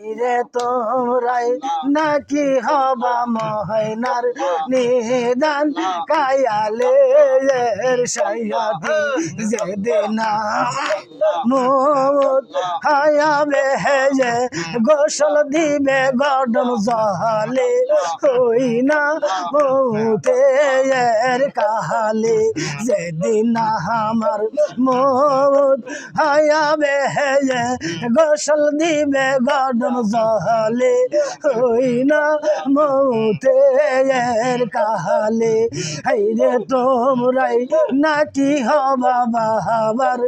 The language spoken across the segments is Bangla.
রে তোমরাই নাকি হবা মহনার নিদান কায়ালে এর সায়াতি যেদিন মুত হায়াবে হেজে গোসল দিবে গডম জহালে হই না মুতে এর কাহালে। যে যেদিন আমার মুত হায়াবে হেজে গোসল দিবে গডম জহালে, হই না মৌতে এর কাহালে হাইরে তোমরাই নাকি হবা বাহাবার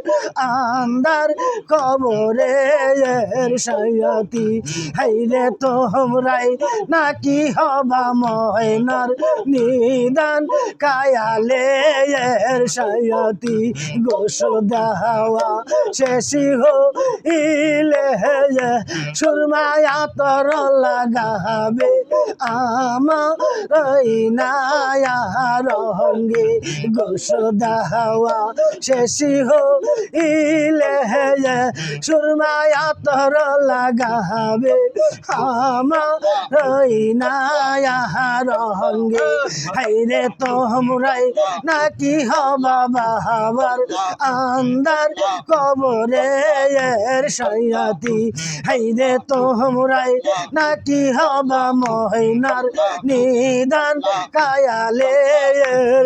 আন্দার কবরে সায়াতি হাইরে তোমরাই নাকি হবা ময়নার নিদান কায়ালে এর সায়াতি গোসল দেওয়া শেষি হো ইলে সুরমায়া তর লাগাবে। আমার নায়া রঙ্গে গোসল দেওয়া শেষি হো ইলে সুরমায়া তর লাগাবে। আমার নায়া রঙ্গে হাইরে তোমরাই নাকি হবা বাহাবার আন্দার কবরে এর সায়াতি হাইরে তোমরাই নাকি হবা মহিনার নিদান কায়ালে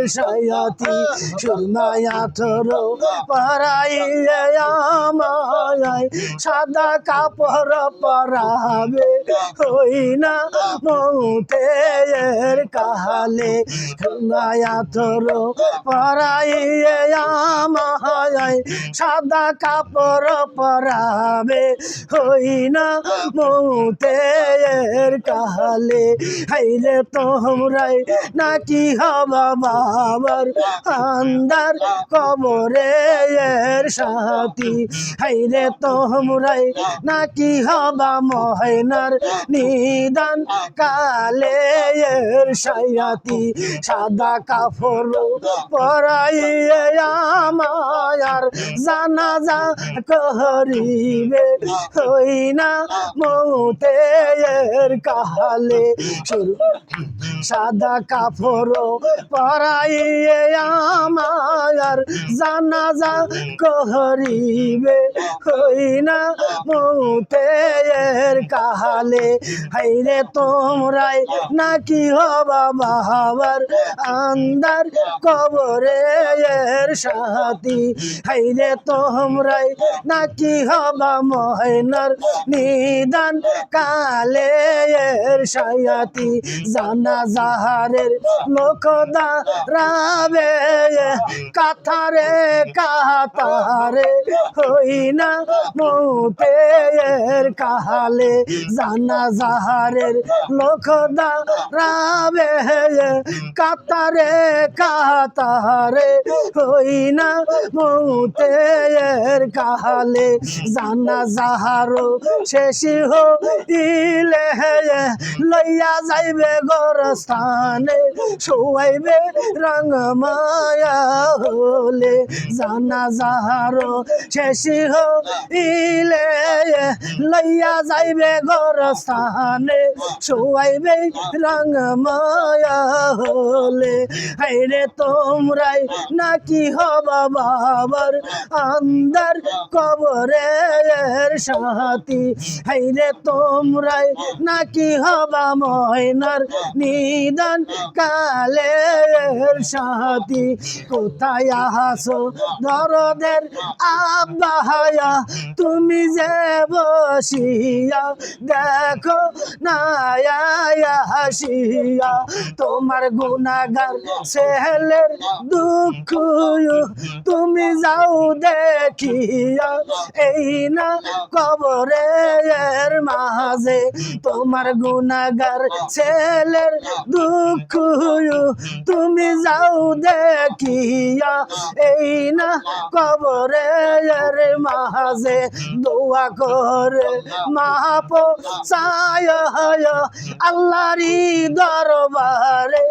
সায়াতি সুরমায়া তোর পরাইয়ে সাদা কাপড় পরাবে হই না মৌতে এর কাহালে তোর আমায়, সাদা কাপড় পরাবে হই না মৌতে এর কাহালে হাইলে তোমরাই নাকি হবা বাবার আন্দার কবরে? এর সাথী। হাইরে তোমরাই নাকি হবা মহেনার নিদান? কালে এর সায়াতি সাদা কাপড় পরাইয়ে আমায়ার জানাজা করিবে। হই না মৌতে এর কাহালে শুরু সাদা কাপড় পরাইয়ে আমায়ার জানাজা করিবে হই না মৌতে এর কাহালে। হাইরে তোমরাই নাকি হবা বাহাবার আন্দার কবরে এর সাথী। হাইরে তোমরাই নাকি হবা মহেনার নিদান কালে এর সায়াতি। জানা জাহারের লোকদা রাবে কাথারে কাতারে হই না মৌতে এর কাহালে জানা জাহারের লোকদা রাবে কাতারে কাতারে হই না মৌতে এর কাহালে জানা যাহারো শেষি হো ইলে লইয়া যাইবে গরস্থানে, শোয়াইবে রঙ মায়া হলে। জানা যাহারো শেষি ইলে লইয়া যাইবে গরস্থানে, শোয়াইবে রঙ মায়া হলে। হাইরে তোমরাই নাকি হবা বাবার আন্দার কবরে এর সাথী। হাইরে তোমরাই নাকি হবা ময়নার নিদান কালে এর সাথী কোথায় হাসো দরদের আব্বাহায়া, তুমি যে বসিয়া দেখো না হাসিয়া, তোমার গুনাগার সেহেলের দুঃখ তুমি যাও দেখিয়া, এই না কবরে এর মাঝে তোমার গুনাগার ছেলের দুঃখ তুমি যাও দেখিয়া এই না কবরে এর মাঝে দোয়া করে। মাপ সায় আল্লাহরি দরবারে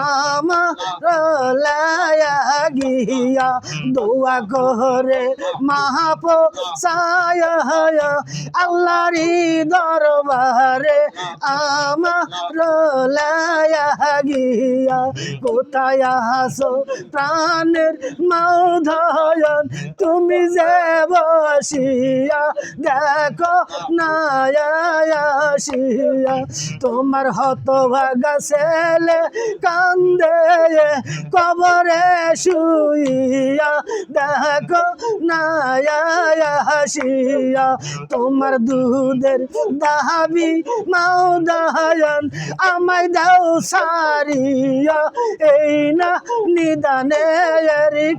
আমার লায়া গিয়া দোয়া করে। মাহাপ সায়া আল্লাহরি দরবারে। আমার লায়া গিয়া কোথায় আসো প্রাণের মাধয়ন? তুমি যে বসিয়া, দেখো নায়াসিয়া তোমার হতভাগা ছেলে কান্দে, কবরে শুইয়া দেখো নায়াসিয়া তোমার দুধের দাবি মাও দায়ন আমায় দাও সারিয়া, এই না নিদানে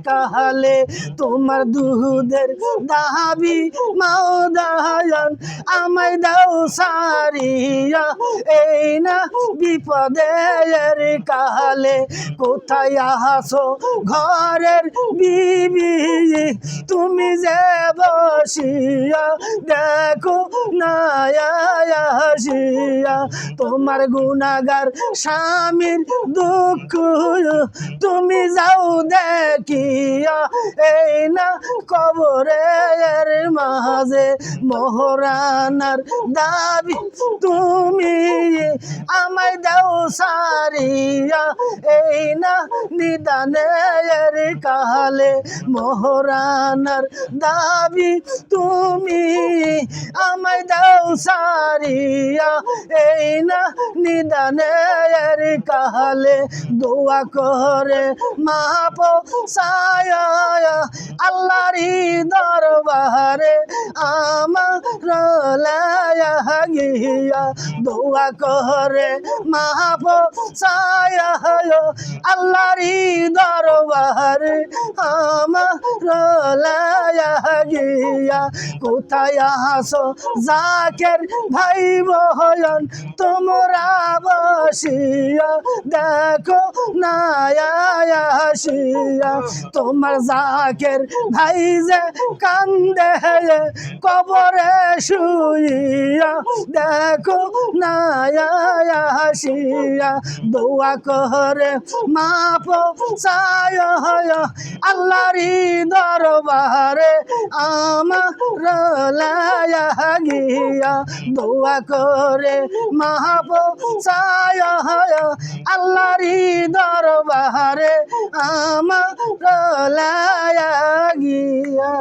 কাহালে তোমার দুধের দাবি মাও দায়ন আমায় দাও সারিয়া, এই না বিপদের কাহালে কোথায় আসো ঘরের বিবি, তুমি যে বসিয়া দেখো নায়াসিয়া তোমার গুণাগার স্বামীর দুঃখ, তুমি যাও দেখিয়া, এই না কবরের মাঝে মোহরানার দাবি তুমি আমায় দাও সারিয়া, এই না নিদানের কালে মোহরানার দাবি তুমি আমায় দাও সারিয়া। এই না নিদানের কালে দোয়া করে মাপ সায়া। আল্লাহরি দরবারে আমার গিয়া দোয়া করে মাপ সায়া আল্লাহরি দরবারে। আমার লায়া গিয়া কোথায় আসো জাকের ভাই বহন তোমরা বসিয়া দেখো নায়াসিয়া তোমার জাকের ভাই যে কান্দে কবরে শুইয়া দেখো নায়াসিয়া দোয়া করে মাপ সায় আল্লাহরি দরবারে আমার লায়া গিয়া দোয়া করে মাপ সায় আল্লাহরি দরবারে আমার লায়া গিয়া